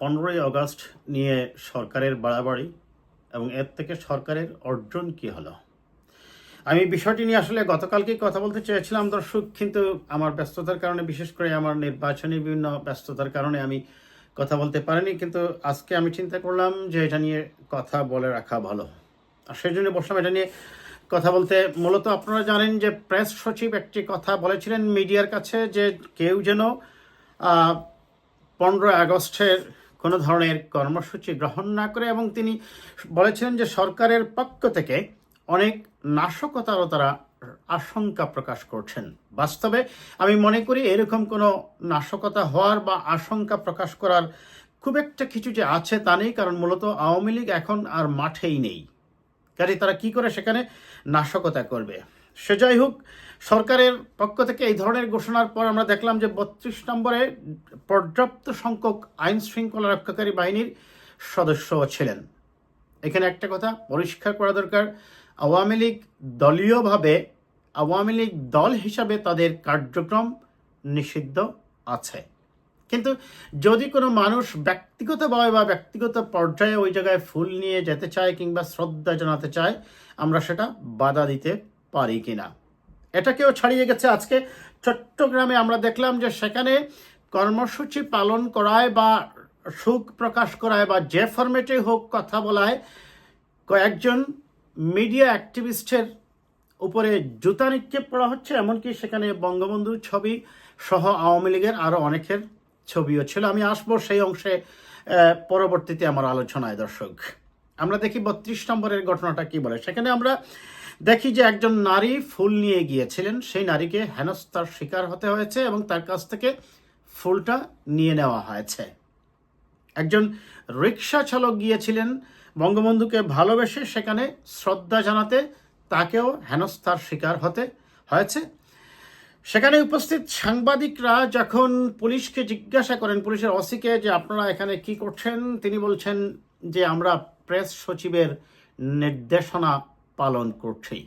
পনেরোই আগস্ট নিয়ে সরকারের বাড়াবাড়ি এবং এর থেকে সরকারের অর্জন কি হলো? আমি বিষয়টি নিয়ে আসলে গতকালকেই কথা বলতে চেয়েছিলাম, দর্শক, কিন্তু আমার ব্যস্ততার কারণে, বিশেষ করে আমার নির্বাচনী বিভিন্ন ব্যস্ততার কারণে আমি কথা বলতে পারিনি, কিন্তু আজকে আমি চিন্তা করলাম যে এটা নিয়ে কথা বলে রাখা ভালো। আর সেই জন্য বসলাম এটা নিয়ে কথা বলতে। মূলত আপনারা জানেন যে প্রেস সচিব একটি কথা বলেছিলেন মিডিয়ার কাছে যে কেউ যেন পনেরোই আগস্টের কোনো ধরনের কর্মসূচি গ্রহণ না করে এবং তিনি বলেছিলেন যে সরকারের পক্ষ থেকে অনেক নাশকতারও তারা আশঙ্কা প্রকাশ করছেন। বাস্তবে আমি মনে করি এরকম কোনো নাশকতা হওয়ার বা আশঙ্কা প্রকাশ করার খুব একটা কিছু যে আছে তা নেই, কারণ মূলত আওয়ামী লীগ এখন আর মাঠেই নেই। কাজে তারা কি করে সেখানে নাশকতা করবে? সে যাই হোক সরকারের পক্ষ থেকে এই ধরনের ঘোষণার পর আমরা দেখলাম যে বত্রিশ নম্বরে পর্যাপ্ত সংখ্যক আইন শৃঙ্খলা রক্ষাকারী বাহিনীর সদস্য ছিলেন। এখানে একটা কথা পরিষ্কার করা দরকার, আওয়ামী লীগ দলীয়ভাবে আওয়ামী লীগ দল হিসাবে তাদের কার্যক্রম নিষিদ্ধ আছে। কিন্তু যদি কোনো মানুষ ব্যক্তিগতভাবে বা ব্যক্তিগত পর্যায়ে ওই জায়গায় ফুল নিয়ে যেতে চায় কিংবা শ্রদ্ধা জানাতে চায়, আমরা সেটা বাধা দিতে পারি কিনা? এটাকেও ছাড়িয়ে গেছে আজকে। চট্টগ্রামে আমরা দেখলাম যে সেখানে কর্মসূচি পালন করায় বা সুখ প্রকাশ করায় বা যে ফরম্যাটে হোক কথা বলায় কয়েকজন মিডিয়া অ্যাক্টিভিস্টের উপরে জুতা নিক্ষেপ করা হচ্ছে, এমনকি সেখানে বঙ্গবন্ধুর ছবি সহ আওয়ামী লীগের আরও অনেকের ছবিও ছিল। আমি আসব সেই অংশে পরবর্তীতে আমার আলোচনায়, দর্শক। আমরা দেখি বত্রিশ নম্বরের ঘটনাটা কি বলে। সেখানে আমরা দেখি যে একজন নারী ফুল নিয়ে গিয়েছিলেন। সেই নারীকে হেনস্থার শিকার হতে হয়েছে এবং তার কাছ থেকে ফুলটা নিয়ে নেওয়া হয়েছে। একজন রিক্সা চালক গিয়েছিলেন বঙ্গবন্ধুকে ভালোবেসে সেখানে শ্রদ্ধা জানাতে তাকেও হেনস্থার শিকার হতে হয়েছে। সেখানে উপস্থিত সাংবাদিকরা যখন পুলিশকে জিজ্ঞাসা করেন, পুলিশের অসিকে যে আপনারা এখানে কি করছেন, তিনি বলছেন যে আমরা প্রেস সচিবের নির্দেশনা পালন করছি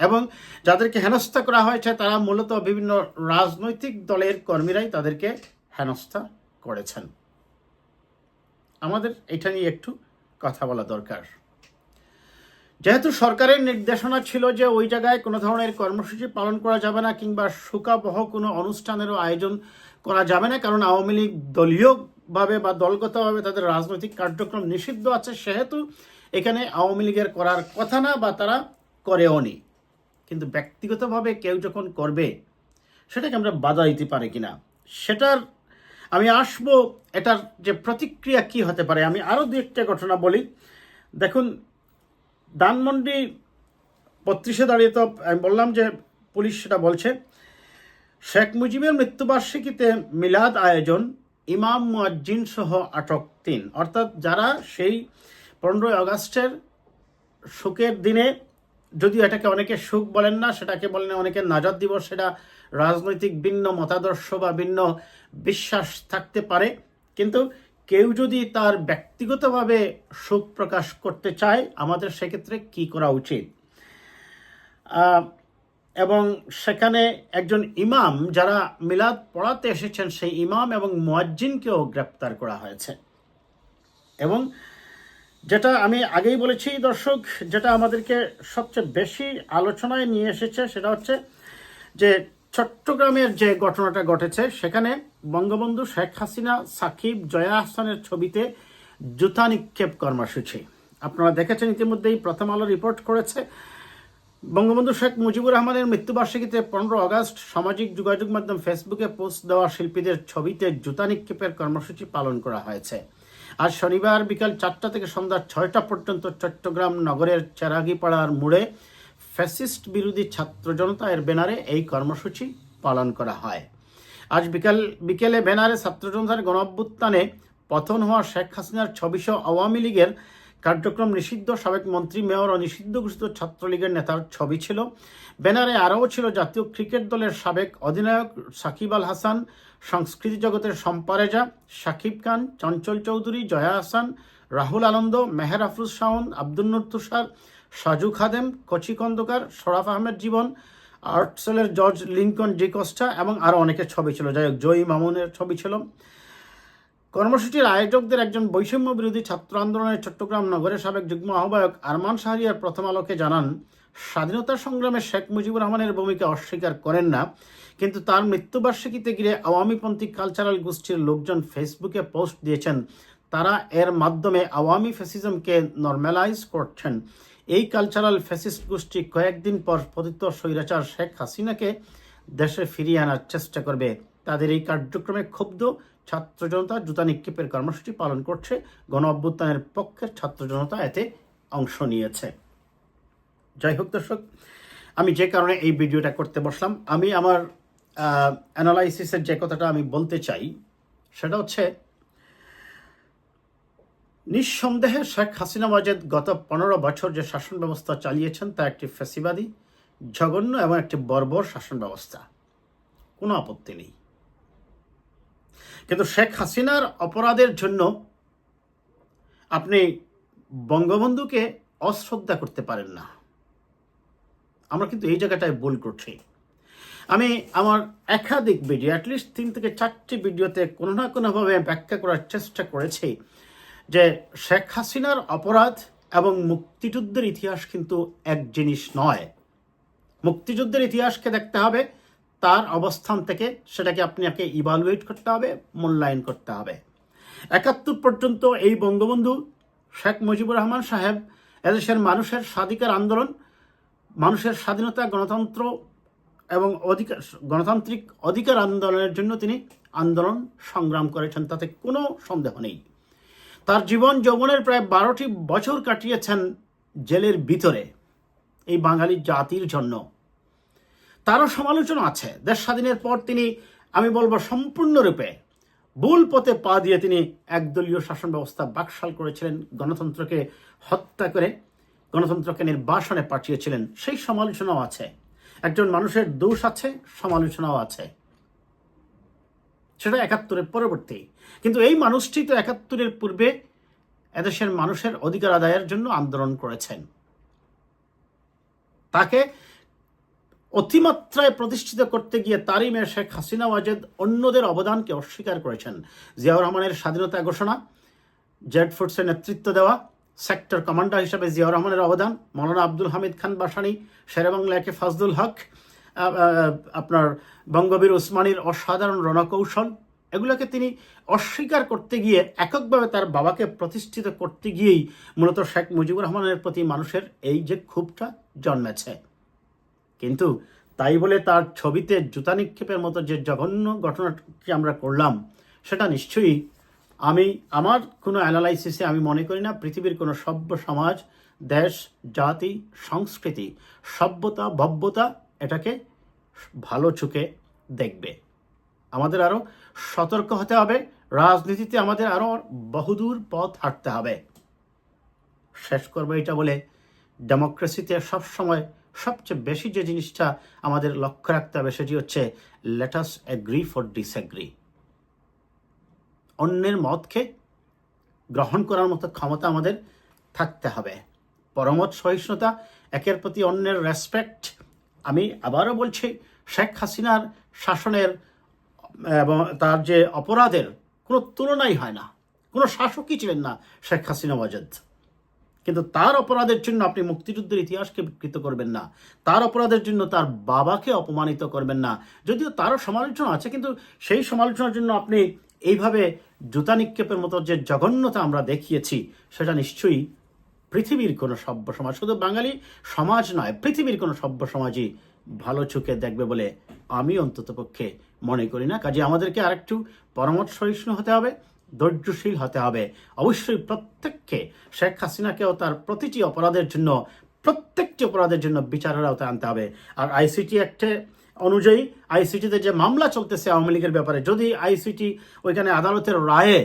এবং যাদেরকে হেনস্থা করা হয়েছে, তারা মূলত বিভিন্ন রাজনৈতিক দলের কর্মীরাই তাদেরকে হেনস্থা করেছেন। আমাদের এটা নিয়ে একটু কথা বলা দরকার। যেহেতু সরকারের নির্দেশনা ছিল যে ওই জায়গায় কোনো ধরনের কর্মসূচি পালন করা যাবে না কিংবা শোকাবহ কোনো অনুষ্ঠানেরও আয়োজন করা যাবে না, কারণ আওয়ামী লীগ দলীয়ভাবে বা দলগতভাবে তাদের রাজনৈতিক কার্যক্রম নিষিদ্ধ আছে, সেহেতু এখানে আওয়ামী লীগের করার কথা না বা তারা করেও নি। কিন্তু ব্যক্তিগতভাবে কেউ যখন করবে, সেটাকে আমরা বাধা দিতে পারি কিনা, সেটার আমি আসব, এটার যে প্রতিক্রিয়া কি হতে পারে, আমি আরও দু একটা ঘটনা বলি। দেখুন, ধানমন্ডি বত্রিশে দাঁড়িয়ে তো আমি বললাম যে পুলিশ সেটা বলছে, শেখ মুজিবের মৃত্যুবার্ষিকীতে মিলাদ আয়োজন ইমাম মুয়াজ্জিন সহ আটক তিন। অর্থাৎ যারা সেই পনেরোই আগস্টের শোকের দিনে যদিও এটাকে অনেকে সুখ বলেন না, সেটাকে বলেন অনেকে নাজাদ দিবস, সেটা রাজনৈতিক ভিন্ন মতাদর্শ বা ভিন্ন বিশ্বাস থাকতে পারে। কিন্তু কেউ যদি তার ব্যক্তিগতভাবে সুখ প্রকাশ করতে চায়, আমাদের সেক্ষেত্রে কি করা উচিত? এবং সেখানে একজন ইমাম যারা মিলাদ পড়াতে এসেছেন, সেই ইমাম এবং মোয়াজ্জিনকেও গ্রেপ্তার করা হয়েছে। এবং যেটা আমি আগেই বলেছি, দর্শক, যেটা আমাদেরকে সবচেয়ে বেশি আলোচনায় নিয়ে এসেছে সেটা হচ্ছে যে চট্টগ্রামের যে ঘটনাটা ঘটেছে, সেখানে বঙ্গবন্ধু শেখ হাসিনা, সাকিব, জয়া আহসানের ছবিতে জুতা নিক্ষেপ কর্মসূচি। আপনারা দেখেছেন ইতিমধ্যেই প্রথম আলো রিপোর্ট করেছে। বঙ্গবন্ধু শেখ মুজিবুর রহমানের মৃত্যুবার্ষিকীতে পনেরো আগস্ট সামাজিক যোগাযোগ মাধ্যম ফেসবুকে পোস্ট দেওয়া শিল্পীদের ছবিতে জুতা নিক্ষেপের কর্মসূচি পালন করা হয়েছে। আজ শনিবার বিকাল চারটা থেকে সন্ধ্যা ছয়টা পর্যন্ত চট্টগ্রাম নগরের চেরাগিপাড়ার মোড়ে ফ্যাসিস্ট বিরোধী ছাত্র জনতা এর ব্যানারে এই কর্মসূচি পালন করা হয়। আজ বিকাল, বিকেলে ব্যানারে ছাত্র জনতার গণঅভ্যুত্থানে পতন হওয়া শেখ হাসিনার ছবিসহ আওয়ামী লীগের কার্যক্রম নিষিদ্ধ, সাবেক মন্ত্রী, মেয়র ও নিষিদ্ধ ঘোষিত ছাত্রলীগের নেতার ছবি ছিল। ব্যানারে আরও ছিল জাতীয় ক্রিকেট দলের সাবেক অধিনায়ক সাকিব আল হাসান, সংস্কৃতি জগতের সম্পারেজা সাকিব খান, চঞ্চল চৌধুরী, জয়া হাসান, রাহুল আনন্দ, মেহের আফরুজ শাওন, আব্দুল তুষার, সাজু খাদেম, কচি খন্দকার শরাফ আহমেদ জীবন, আর্টসেলের জর্জ লিঙ্কন ডিকস্টা এবং আরও অনেকের ছবি ছিল। যাই হোক, জয়ী মামুনের ছবি ছিল। কর্মসূচির আয়োজকদের একজন বৈষম্য বিরোধী ছাত্র আন্দোলনের চট্টগ্রাম নগরের সাবেক যুগ্ম আহ্বায়ক আরমান শাহরিয়ার প্রথম আলোকে জানান, স্বাধীনতা সংগ্রামে শেখ মুজিবুর রহমানের ভূমিকা অস্বীকার করেন না, কিন্তু তার মৃত্যুবার্ষিকীতে ঘিরে আওয়ামীপন্থী কালচারাল গোষ্ঠীর লোকজন ফেসবুকে পোস্ট দিয়েছেন। তারা এর মাধ্যমে আওয়ামী ফ্যাসিজমকে নর্মালাইজ করছেন। এই কালচারাল ফ্যাসিস্ট গোষ্ঠী কয়েকদিন পর পতিত স্বৈরাচার শেখ হাসিনাকে দেশে ফিরিয়ে আনার চেষ্টা করবে। তাদের এই কার্যক্রমে ক্ষুব্ধ ছাত্র জনতা জুতা নিক্ষেপের কর্মসূচি পালন করছে। গণ অভ্যুত্থানের পক্ষের ছাত্র জনতা এতে অংশ নিয়েছে। যাই হোক দর্শক, আমি যে কারণে এই ভিডিওটা করতে বসলাম, আমি আমার অ্যানালাইসিসের যে কথাটা আমি বলতে চাই, সেটা হচ্ছে, নিঃসন্দেহে শেখ হাসিনা ওয়াজেদ গত পনেরো বছর যে শাসন ব্যবস্থা চালিয়েছেন, তা একটি ফ্যাসিবাদী জঘন্য এবং একটি বর্বর শাসন ব্যবস্থা। কোনো আপত্তি নেই। কিন্তু শেখ হাসিনার অপরাধের জন্য আপনি বঙ্গবন্ধুকে অশ্রদ্ধা করতে পারেন না। আমরা কিন্তু এই জায়গাটায় ভুল করছি। আমি আমার একাধিক ভিডিও অ্যাটলিস্ট তিন থেকে চারটি ভিডিওতে কোনো না কোনোভাবে ব্যাখ্যা করার চেষ্টা করেছি যে শেখ হাসিনার অপরাধ এবং মুক্তিযুদ্ধের ইতিহাস কিন্তু এক জিনিস নয়। মুক্তিযুদ্ধের ইতিহাসকে দেখতে হবে তার অবস্থান থেকে সেটাকে আপনাকে ইভালুয়েট করতে হবে, মূল্যায়ন করতে হবে। একাত্তর পর্যন্ত এই বঙ্গবন্ধু শেখ মুজিবুর রহমান সাহেব এদেশের মানুষের স্বাধিকার আন্দোলন, মানুষের স্বাধীনতা গণতন্ত্র এবং অধিকার, গণতান্ত্রিক অধিকার আন্দোলনের জন্য তিনি আন্দোলন সংগ্রাম করেছেন, তাতে কোনো সন্দেহ নেই। তার জীবন যৌবনের প্রায় বারোটি বছর কাটিয়েছেন জেলের ভিতরে, এই বাঙালি জাতির জন্য। তারও সমালোচনা আছে। দেশ স্বাধীনের পর তিনি, আমি বলব সম্পূর্ণরূপে, ভুল পথে পা দিয়ে তিনি একদলীয় শাসন ব্যবস্থা বাকশাল করেছিলেন, গণতন্ত্রকে হত্যা করে গণতন্ত্রকে নির্বাসনে পাঠিয়েছিলেন। সেই সমালোচনাও আছে। একজন মানুষের দোষ আছে, সমালোচনাও আছে। সেটা একাত্তরের পরবর্তী। কিন্তু এই মানুষটি তো একাত্তরের পূর্বে এদেশের মানুষের অধিকার আদায়ের জন্য আন্দোলন করেছেন। তাকে অতিমাত্রায় প্রতিষ্ঠিত করতে গিয়ে তারই মেয়ে শেখ হাসিনা ওয়াজেদ অন্যদের অবদানকে অস্বীকার করেছেন। জিয়াউর রহমানের স্বাধীনতা ঘোষণা, জেড ফোর্সের নেতৃত্ব দেওয়া, সেক্টর কমান্ডার হিসাবে জিয়াউর রহমানের অবদান, মৌলানা আব্দুল হামিদ খান বাসানি শেরেবাংলাকে ফাজদুল হক আপনার বঙ্গবীর ওসমানীর অসাধারণ রণকৌশল, এগুলোকে তিনি অস্বীকার করতে গিয়ে এককভাবে তার বাবাকে প্রতিষ্ঠিত করতে গিয়েই মূলত শেখ মুজিবুর রহমানের প্রতি মানুষের এই যে ক্ষোভটা জন্মেছে। কিন্তু তাই বলে তার ছবিতে জুতা নিক্ষেপের মতো যে জঘন্য ঘটনাটি আমরা করলাম, সেটা নিশ্চয়ই আমি, আমার কোনো অ্যানালাইসিসে আমি মনে করি না। পৃথিবীর কোনো সভ্য সমাজ, দেশ, জাতি, সংস্কৃতি, সভ্যতা, ভব্যতা এটাকে ভালো চোখে দেখবে। আমাদের আরও সতর্ক হতে হবে। রাজনীতিতে আমাদের আরও বহুদূর পথ হাঁটতে হবে। শেষ করব এটা বলে। ডেমোক্রেসিতে সবসময় সবচেয়ে বেশি যে জিনিসটা আমাদের লক্ষ্য রাখতে হবে সেটি হচ্ছে লেটাস অ্যাগ্রি ফর ডিসঅ্যাগ্রি অন্যের মতকে গ্রহণ করার মতো ক্ষমতা আমাদের থাকতে হবে। পরমত সহিষ্ণুতা, একের প্রতি অন্যের রেসপেক্ট আমি আবারও বলছি, শেখ হাসিনার শাসনের, এবং তার যে অপরাধের কোনো তুলনাই হয় না। কোনো শাসকই ছিলেন না শেখ হাসিনা ওয়াজেদ কিন্তু তার অপরাধের জন্য আপনি মুক্তিযুদ্ধের ইতিহাসকে বিকৃত করবেন না। তার অপরাধের জন্য তার বাবাকে অপমানিত করবেন না। যদিও তারও সমালোচনা আছে, কিন্তু সেই সমালোচনার জন্য আপনি এইভাবে জুতা নিক্ষেপের মতো যে জঘন্যতা আমরা দেখিয়েছি, সেটা নিশ্চয়ই পৃথিবীর কোনো সভ্য সমাজ, শুধু বাঙালি সমাজ নয়, পৃথিবীর কোনো সভ্য সমাজই ভালো চোখে দেখবে বলে আমি অন্ততপক্ষে মনে করি না। কাজে আমাদেরকে আরেকটু পরামর্শ সহিষ্ণু হতে হবে। ধৈর্যশীল হতে হবে। অবশ্যই প্রত্যেককে শেখ হাসিনাকেও তার প্রতিটি অপরাধের জন্য, প্রত্যেকটি অপরাধের জন্য বিচারের আওতায় আনতে হবে। আর আইসিটি অ্যাক্টে অনুযায়ী আইসিটিতে যে মামলা চলতেছে আওয়ামী লীগের ব্যাপারে, যদি আইসিটি ওইখানে আদালতের রায়ে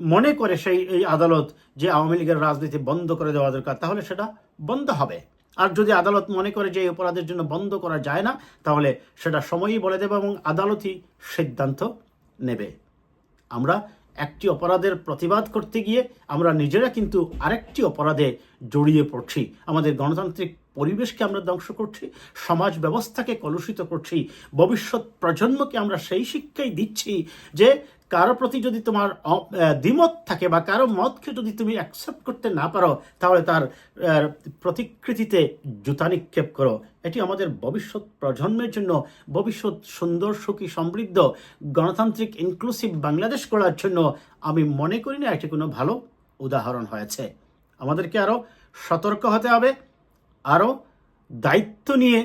মনে করে সেই, এই আদালত যে আওয়ামী লীগের রাজনীতি বন্ধ করে দেওয়া দরকার, তাহলে সেটা বন্ধ হবে। আর যদি আদালত মনে করে যে এই অপরাধের জন্য বন্ধ করা যায় না, তাহলে সেটা সময়ই বলে দেবে এবং আদালতই সিদ্ধান্ত নেবে। আমরা একটি অপরাধের প্রতিবাদ করতে গিয়ে আমরা নিজেরা কিন্তু আরেকটি অপরাধে জড়িয়ে পড়ছি। আমাদের গণতান্ত্রিক পরিবেশকে আমরা ধ্বংস করছি, সমাজ ব্যবস্থাকে কলুষিত করছি, ভবিষ্যৎ প্রজন্মকে আমরা সেই শিক্ষাই দিচ্ছি যে কারও প্রতি যদি তোমার দ্বিমত থাকে বা কারও মতকে যদি তুমি অ্যাকসেপ্ট করতে না পারো, তাহলে তার প্রতিকৃতিতে জুতা নিক্ষেপ করো। এটি আমাদের ভবিষ্যৎ প্রজন্মের জন্য ভবিষ্যৎ সুন্দর, সুখী, সমৃদ্ধ, গণতান্ত্রিক ইনক্লুসিভ বাংলাদেশ করার জন্য আমি মনে করি না এটি কোনো ভালো উদাহরণ হয়েছে। আমাদেরকে আরও সতর্ক হতে হবে আরও দায়িত্ব নিয়ে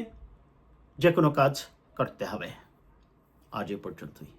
যে কোনো কাজ করতে হবে। আজ এ পর্যন্তই।